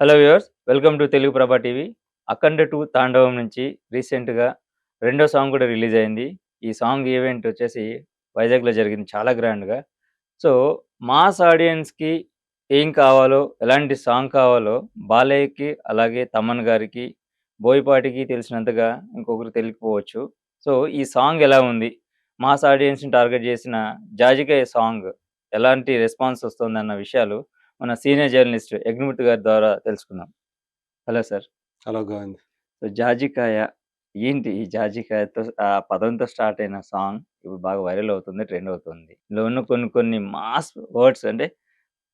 Hello viewers welcome to Telugu Prabha TV Akhanda two తాండవం నుంచి రీసెంట్గా రెండో సాంగ్ కూడా రిలీజ్ అయింది ఈ సాంగ్ ఈవెంట్ వచ్చేసి వైజాగ్లో జరిగింది చాలా గ్రాండ్గా సో మాస్ ఆడియన్స్కి ఏం కావాలో ఎలాంటి సాంగ్ కావాలో బాలయ్యకి అలాగే తమన్ గారికి బోయపాటికి తెలిసినంతగా ఇంకొకరు తెలియకపోవచ్చు సో ఈ సాంగ్ ఎలా ఉంది మాస్ ఆడియన్స్ని టార్గెట్ చేసిన జాజికాయ సాంగ్ ఎలాంటి రెస్పాన్స్ వస్తుంది అన్న విషయాలు మన సీనియర్ జర్నలిస్ట్ యజ్ఞమూర్తి గారి ద్వారా తెలుసుకుందాం. Hello sir. Hello Govind. So Jajikaya ఏంటి ఈ జాజికాయతో ఆ పదంతో స్టార్ట్ అయిన సాంగ్? ఇప్పుడు బాగా వైరల్ అవుతుంది ట్రెండ్ అవుతుంది. ఇందులో ఉన్న కొన్ని కొన్ని మాస్ వర్డ్స్ అంటే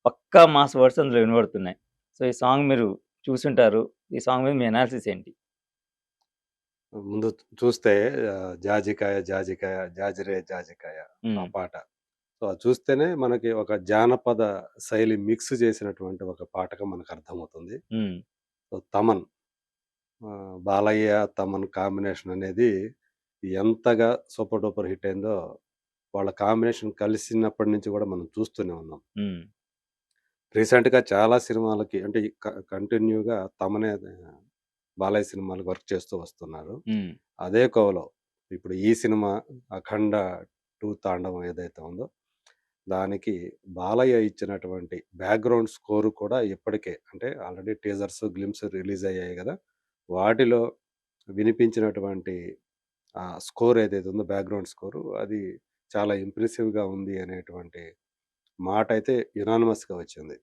పక్కా మాస్ వర్డ్స్ అందులో వినబడుతున్నాయి. సో ఈ సాంగ్ మీరు చూసుంటారు. ఈ సాంగ్ మీద మీ అనాలిసిస్ ఏంటి? ముందు చూస్తే జాజికాయ జాజికాయ జాజిరే జాజికాయ ఆ. పాట. సో అది చూస్తేనే మనకి ఒక జానపద శైలి మిక్స్ చేసినటువంటి ఒక పాటగా మనకు అర్థమవుతుంది. సో తమన్ బాలయ్య తమన్ కాంబినేషన్ అనేది ఎంతగా సూపర్ డూపర్ హిట్ అయిందో వాళ్ళ కాంబినేషన్ కలిసినప్పటి నుంచి కూడా మనం చూస్తూనే ఉన్నాం. రీసెంట్గా చాలా సినిమాలకి అంటే కంటిన్యూగా తమనే బాలయ్య సినిమాలకు వర్క్ చేస్తూ వస్తున్నారు. అదే కోవలో ఇప్పుడు ఈ సినిమా అఖండ టూ తాండవం ఏదైతే ఉందో దానికి బాలయ్య ఇచ్చినటువంటి బ్యాక్గ్రౌండ్ స్కోర్ కూడా ఇప్పటికే అంటే ఆల్రెడీ టీజర్స్ గ్లిమ్స్ రిలీజ్ అయ్యాయి కదా! వాటిలో వినిపించినటువంటి ఆ స్కోర్ ఏదైతే ఉందో బ్యాక్గ్రౌండ్ స్కోరు అది చాలా ఇంప్రెసివ్గా ఉంది అనేటువంటి మాట అయితే యునానిమస్గా వచ్చింది.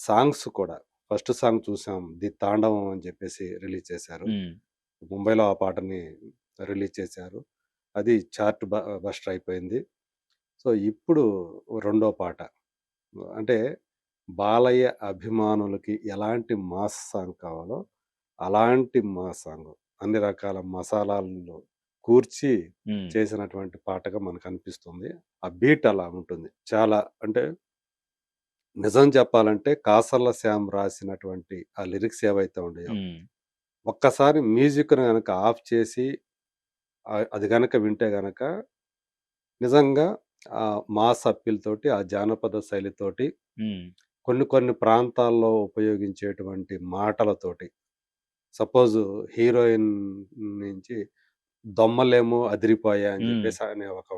సాంగ్స్ కూడా ఫస్ట్ సాంగ్ చూసాం ది తాండవం అని చెప్పేసి రిలీజ్ చేశారు. ముంబైలో ఆ పాటని రిలీజ్ చేశారు. అది చార్ట్ బస్టర్ అయిపోయింది. సో ఇప్పుడు రెండో పాట అంటే బాలయ్య అభిమానులకి ఎలాంటి మాస్ సాంగ్ కావాలో అలాంటి మాస్ సాంగ్ అన్ని రకాల మసాలాలు కూర్చి. చేసినటువంటి పాటగా మనకు అనిపిస్తుంది ఆ బీట్ అలా ఉంటుంది చాలా అంటే నిజం చెప్పాలంటే కాసర్ల శ్యామ్ రాసినటువంటి ఆ లిరిక్స్ ఏవైతే మ్మ్. ఒక్కసారి మ్యూజిక్‌ని గనక ఆఫ్ చేసి అది గనక వింటే గనక నిజంగా మాస్ అప్పీల్ తోటి, ఆ జానపద శైలితోటి. కొన్ని కొన్ని ప్రాంతాల్లో ఉపయోగించేటువంటి మాటలతోటి సపోజ్ హీరోయిన్ నుంచి దొమ్మలేమో అదిరిపోయా అని. చెప్పేసి అనే ఒక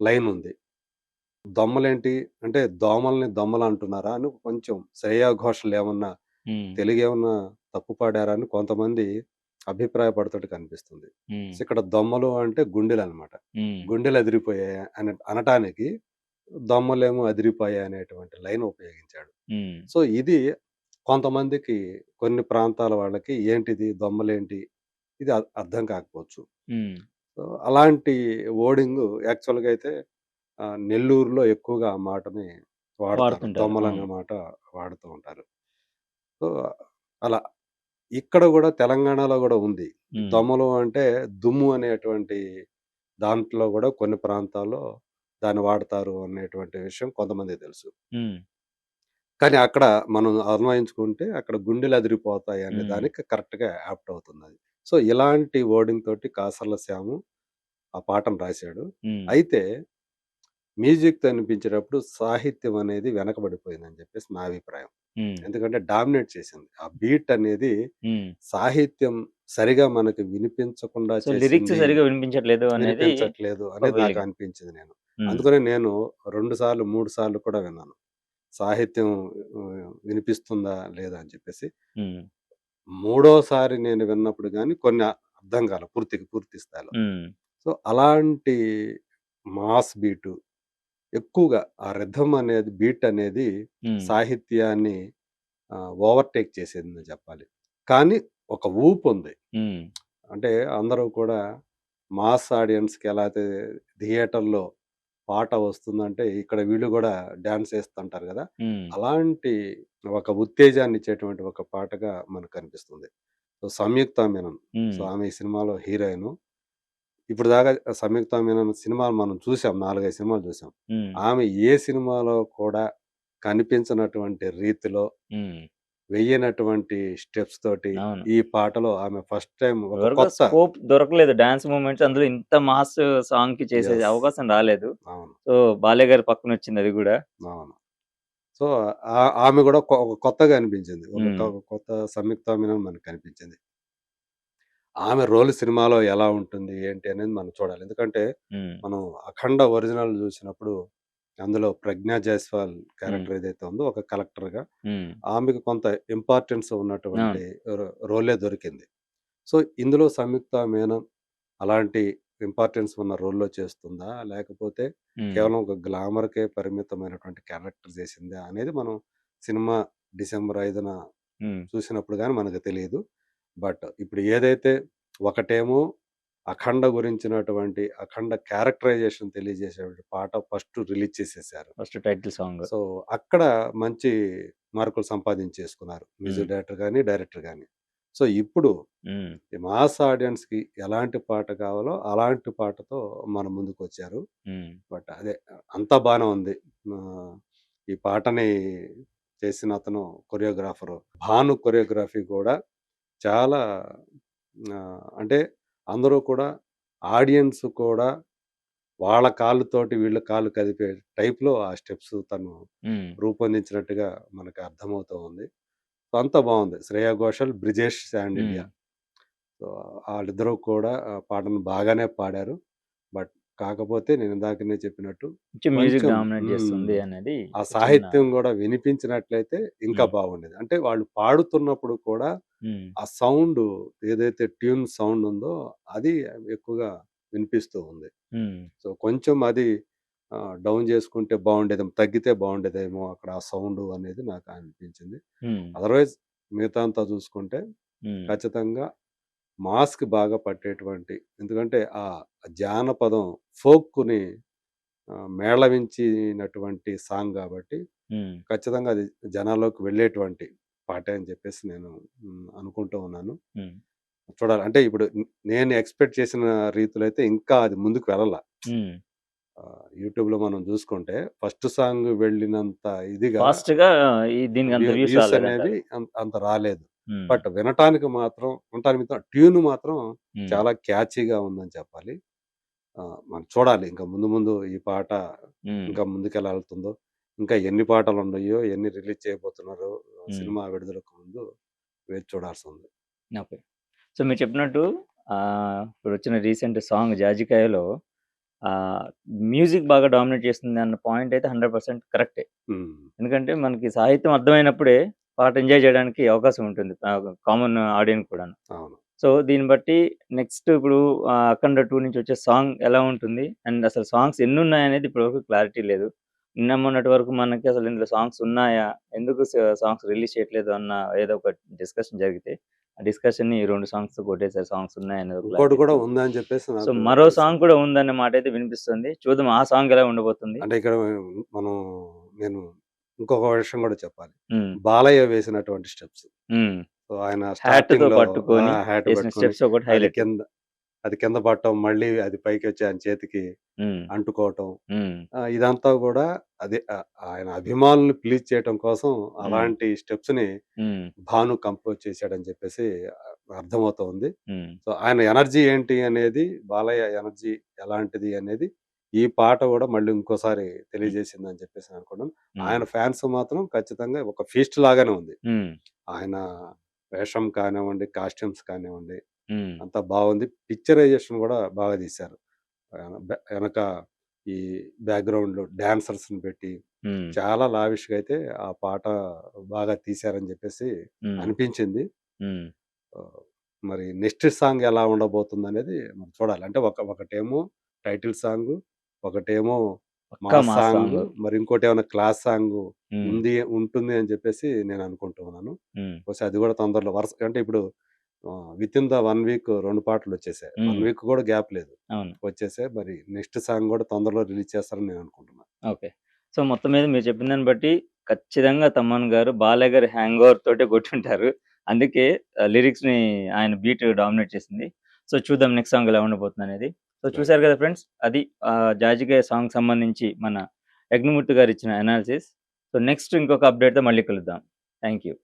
లైన్ ఉంది. దొమ్మలేంటి అంటే దోమల్ని దొమ్మలు అంటున్నారా అని కొంచెం శ్రేయా ఘోషల్ ఏమన్నా. తెలుగు ఏమన్నా తప్పు పాడారా అని కొంతమంది అభిప్రాయపడుతూ కనిపిస్తుంది. ఇక్కడ దొమ్మలు అంటే గుండెలనమాట. మ్మ్. గుండెలు అదిరిపోయాయి అని అనటానికి దొమ్మలేమో అదిరిపోయాయి అనేటువంటి లైన్ ఉపయోగించాడు. సో, ఇది కొంతమందికి కొన్ని ప్రాంతాల వాళ్ళకి ఏంటిది దొమ్మలేంటి? ఇది అర్థం కాకపోవచ్చు. సో, అలాంటి వర్డింగు యాక్చువల్‌గా అయితే ఆహ్, నెల్లూరులో ఎక్కువగా ఆ మాటని వాడతారు. అవును. మాట వాడుతూ ఉంటారు. సో, అలా ఇక్కడ గూడా తెలంగాణలో గూడా ఉంది. మ్మ్. దొమ్మలు అంటే దుమ్ము అనేటువంటి దాంట్లో గూడా కొన్ని ప్రాంతాల్లో దాన్ని వాడతారు అనేటువంటి విషయం కొంతమందికి తెలుసు. కానీ అక్కడ మనం అన్వయించుకుంటే అక్కడ గుండెలు అదిరిపోతాయి అనే. దానికి కరెక్ట్‌గా యాప్ట్ అవుతుందది. సో, ఇలాంటి వర్డింగ్ తోటి కాసర్ల శ్యాము ఆ పాటను రాశాడు. అయితే మ్యూజిక్‌తో అనిపించేటప్పుడు సాహిత్యం అనేది వెనకబడిపోయిందని చెప్పేసి నా అభిప్రాయం. ఎందుకంటే డామినేట్ చేసింది. ఆ బీట్ అనేది. సాహిత్యం సరిగా మనకు వినిపించకుండా లిరిక్స్. సరిగా వినిపించట్లేదు అనేది వినిపించట్లేదు అనేది నాకు. అనిపించింది నేను. అందుకనే నేను 2 సార్లు, 3 సార్లు కూడా విన్నాను. సాహిత్యం వినిపిస్తుందా లేదా అని చెప్పేసి. మూడోసారి నేను విన్నప్పుడు గాని కొన్ని అర్థం కాల పూర్తిగా పూర్తి స్థాయిలో. సో, అలాంటి మాస్ బీటు ఎక్కువగా ఆ రిథమ్ అనేది బీట్ అనేది. సాహిత్యాన్ని ఓవర్‌టేక్ చేసిందని చెప్పాలి. కానీ ఒక ఊపుంది. మ్మ్. అంటే అందరూ కూడా మాస్ ఆడియన్స్‌కి ఎలా అయితే థియేటర్‌లో పాట వస్తుందంటే ఇక్కడ వీళ్ళు గూడా డాన్స్ ఏస్తుంటారు గదా! మ్మ్. అలాంటి ఒక ఉత్తేజాన్ని ఇచ్చేటువంటి ఒక పాటగా మనకు కనిపిస్తుంది. సో, సంయుక్త మీనన్. సో. ఆమె ఈ సినిమాలో హీరోయిను. ఇప్పటిదాకా సంయుక్త మీనన్ సినిమాలు మనం చూసాం. 4, 5 సినిమాలు చూసాం. ఆమె ఏ సినిమాలో కూడా కనిపించనటువంటి రీతిలో. వెయ్యనటువంటి స్టెప్స్ తోటి. ఈ పాటలో ఆమె ఫస్ట్ కొత్త స్కోప్ దొరకలేదు డాన్స్ మూమెంట్స్ అందులో ఇంత మాస్ సాంగ్‌కి చేసే యెస్. అవకాశం రాలేదు. సో, బాలయ్య గారి పక్కన వచ్చింది అది గూడా. అవును. సో, ఆమె కొ ఒక కొత్తగా అనిపించింది. కొ కొత్త సంయుక్త మనకు కనిపించింది. ఆమె రోల్ సినిమాలో ఎలా ఉంటుంది? ఏంటి? అనేది మనం చూడాలి. ఎందుకంటే. మనం 'అఖండ' ఒరిజినల్ జూసినప్పుడు అందులో 'ప్రజ్ఞా జైస్వాల్'. క్యారెక్టర్ ఏదైతే ఉందో ఒక కలెక్టర్‌గా హ్మ్. ఆమెకు కొంత ఇంపార్టెన్స్. ఉన్నటువంటి రోలే దొరికింది. సో, ఇందులో సంయుక్త మీనన్ అలాంటి ఇంపార్టెన్స్ ఉన్న రోల్‌లో చేస్తుందా? లేకపోతే. కేవలం ఒక గ్లామర్‌కే పరిమితమైనటువంటి క్యారెక్టర్ చేసిందా? అనేది మనం సినిమా డిసెంబర్ 5న హ్మ్. చూసినప్పుడు గాని మనకు తెలీదు. బట్ ఇప్పుడు ఏదైతే ఒకటేమో 'అఖండ' గురించినటువంటి 'అఖండ' క్యారెక్టరైజేషన్ తెలియజేసేటువంటి పాట ఫస్ట్ రిలీజ్ చేసేసారు. First title song. సో, అక్కడ మంచి మార్కులు సంపాదించేసుకున్నారు. మ్యూజిక్ డైరెక్టర్ గాని, డైరెక్టర్ గాని. సో, ఇప్పుడు మాస్ ఆడియన్స్‌కి ఎలాంటి పాట కావాలో అలాంటి పాటతో మన ముందుకొచ్చారు. హ్మ్. బట్ అదే అంతా బానే ఉంది. ఈ పాటని చేసిన అతను కొరియోగ్రాఫరు. భాను కొరియోగ్రఫీ కూడా చాలా అంటే అందరూ కూడా ఆడియన్స్ కూడా వాళ్ళ కాళ్ళతోటి వీళ్ళ కాళ్ళు కదిపే టైప్‌లో ఆ స్టెప్స్ తను. రూపొందించినట్టుగా మనకు అర్థమవుతూ ఉంది. సో, అంతా బావుంది. శ్రేయా ఘోషాల్, బ్రిజేష్ శాండిల్య. హ్మ్. సో, ఆళ్ళిద్దరూ కూడా ఆ పాటను బాగానే పాడారు. బట్ కాకపోతే నేను ఇందాకనే చెప్పినట్టు ఆ సాహిత్యం గూడా వినిపించినట్లయితే ఇంకా. బాగుండేది. అంటే వాళ్ళు పాడుతున్నప్పుడు కూడా. ఆ సౌండు ఏదైతే ట్యూన్ సౌండ్ ఉందో అది ఎక్కువగా వినిపిస్తూ ఉంది. సో, కొంచెం అది డౌన్ చేసుకుంటే బావుండేదేమో, తగ్గితే బావుండేదేమో అక్కడ ఆ సౌండు అనేది నాకు అనిపించింది. అదర్‌వైజ్ మిగతా అంతా చూసుకుంటే. ఖచ్చితంగా మాస్‌కి బాగా పట్టేటువంటి ఎందుకంటే ఆ జానపదం ఫోక్‌ని మేళవించినటువంటి సాంగ్ గాబట్టి హ్మ్. ఖచ్చితంగా అది జనాల్లోకి వెళ్ళేటువంటి పాటే అని చెప్పేసి నేను అనుకుంటూ ఉన్నాను. చూడాలి. అంటే ఇప్పుడు నేను ఎక్స్‌పెక్ట్ చేసిన రీతిలో అయితే ఇంకా అది ముందుకు వెళ్ళల. హ్మ్. ఆహ్, యూట్యూబ్‌లో మనం జూసుకుంటే ఫస్ట్ సాంగ్ వెళ్ళినంత ఇదిగా దీనికి అంత రాలేదు. బట్ వినటానికి మాత్రం వినటానికి ట్యూన్ మాత్రం. చాలా క్యాచీగా ఉందని చెప్పాలి. మనం చూడాలి ఇంకా ముందు ముందు ఈ పాట. ఇంకా ముందుకెలా ఎళ్తుందో, ఇంకా ఎన్ని పాటలున్నాయో, ఎన్ని రిలీజ్ చేయబోతున్నారో. సినిమా విడుదలకు ముందు వేచి చూడాల్సుంది. ఓకే. సో, మీరు చెప్పినట్టు ఆహ్, ఇప్పుడొచ్చిన రీసెంట్ సాంగ్ 'జాజికాయలో' మ్యూజిక్ బాగా డామినేట్ చేస్తుంది అన్న పాయింట్ అయితే 100% కరెక్టే. హ్మ్. ఎందుకంటే మనకి సాహిత్యం అర్థమైనప్పుడే పాట ఎంజాయ్ చేయడానికి అవకాశం ఉంటుంది. కామన్ ఆడియన్‌కి కూడాను. అవును. సో, దీన్ని బట్టి నెక్స్ట్ ఇప్పుడు 'అఖండ 2' నుంచి వచ్చే సాంగ్ ఎలా ఉంటుంది? అండ్ అసలు సాంగ్స్ ఎన్నున్నాయనేది ఇప్పటివరకు క్లారిటీ లేదు. నిన్న మొన్నటి వరకు మనకి అసలు ఇందులో సాంగ్స్ ఉన్నాయా? ఎందుకు సాంగ్స్ రిలీజ్ చేయట్లేదు అన్న ఏదో ఒక డిస్కషన్ జరిగితే, ఆ డిస్కషన్‌ని ఈ 2 సాంగ్స్‌తో కొట్టేసారు. సాంగ్స్ క్లారిటీ కూడా. ఉందని చెప్పేసి సో, మరో. సాంగ్ కూడా ఉందన్న మాటైతే వినిపిస్తుంది. చూద్దాం ఆ సాంగ్ ఎలా ఉండబోతుంది. అంటే ఇక్కడ మనం నేను ఇంకొక విషయం కూడా చెప్పాలి. బాలయ్య వేసినటువంటి స్టెప్స్. ఆయన ఆ! పట్టుకొని స్టెప్స్ ఒకటి హైలైట్. కింద అది కింద పడటం, మళ్ళీ అది పైకొచ్చి ఆయన చేతికి. అంటుకోవటం. ఇదంతా గూడా అదే ఆయన అభిమానుల్ని ప్లీజ్ చేయటం కోసం. అలాంటి స్టెప్స్‌ని హ్మ్. భాను కంపోజ్ చేశాడని చెప్పేసి అర్థమవుతూ ఉంది. హ్మ్. సో, ఆయన ఎనర్జీ ఏంటి అనేది బాలయ్య ఎనర్జీ ఎలాంటిది అనేది ఈ పాట గూడా మళ్ళీ ఇంకోసారి హ్మ్. తెలియజేసిందని చెప్పేసి అనుకున్నాను. ఆయన ఫ్యాన్స్ మాత్రం ఖచ్చితంగా ఒక ఫీస్ట్ లాగానే ఉంది. ఆయన వేషం కానివ్వండి, కాస్ట్యూమ్స్ కానివ్వండి హ్మ్. అంతా బాగుంది. పిక్చరైజేషన్ గూడా బాగా తీశారు. ఆహ్, బె ఎనక ఈ బ్యాక్‌గ్రౌండ్‌లో డాన్సర్స్‌ని పెట్టి హ్మ్. చాలా లావిష్‌గా అయితే ఆ పాట బాగా తీశారని జెప్పేసి హ్మ్. అనిపించింది. హ్మ్. ఆహ్, మరి నెక్స్ట్ సాంగ్ ఎలా ఉండబోతుందనేది మనం చూడాలి. అంటే ఒక ఒకటేమో టైటిల్ సాంగు, ఒకటేమో పక్కా మాస్ మాస్ సాంగు, సాంగ్. మరి ఇంకోటేమన్నా క్లాస్ సాంగు హ్మ్. ఉంది ఉంటుంది అని చెప్పేసి నేను అనుకుంటూ ఉన్నాను. హ్మ్. బహుశా అది గూడా తొందరలో వరుస అంటే ఇప్పుడు ఆహ్, వితిన్ ద 1 వీక్ 2 పాటలొచ్చేసాయి. 1 హ్మ్. వీక్ కూడా గ్యాప్ లేదు. అవును. వచ్చేసాయి. మరి నెక్స్ట్ సాంగ్ గూడా తొందరలో రిలీజ్ చేస్తారని నేను అనుకుంటున్నా. ఓకే. సో, మొత్తం మీద మీరు చెప్పిన దాన్ని బట్టి ఖచ్చితంగా తమన్ గారు బాలయ్య గారి హ్యాంగ్ ఓవర్ తోటే కొట్టుంటారు. అందుకే ఆహ్, లిరిక్స్‌ని ఆయన బీట్ డామినేట్ చేసింది. సో, చూద్దాం నెక్స్ట్ సాంగ్ ఎలా ఉండబోతుందనేది. So, right. చూసారు కదా ఫ్రెండ్స్. అది ఆహ్, 'జాజికాయ' సాంగ్‌కి సంబంధించి మన యజ్ఞమూర్తి గారు ఇచ్చిన అనాలిసిస్. సో, నెక్స్ట్ ఇంకొక అప్డేట్‌తో మళ్ళీ కలుద్దాం. Thank you.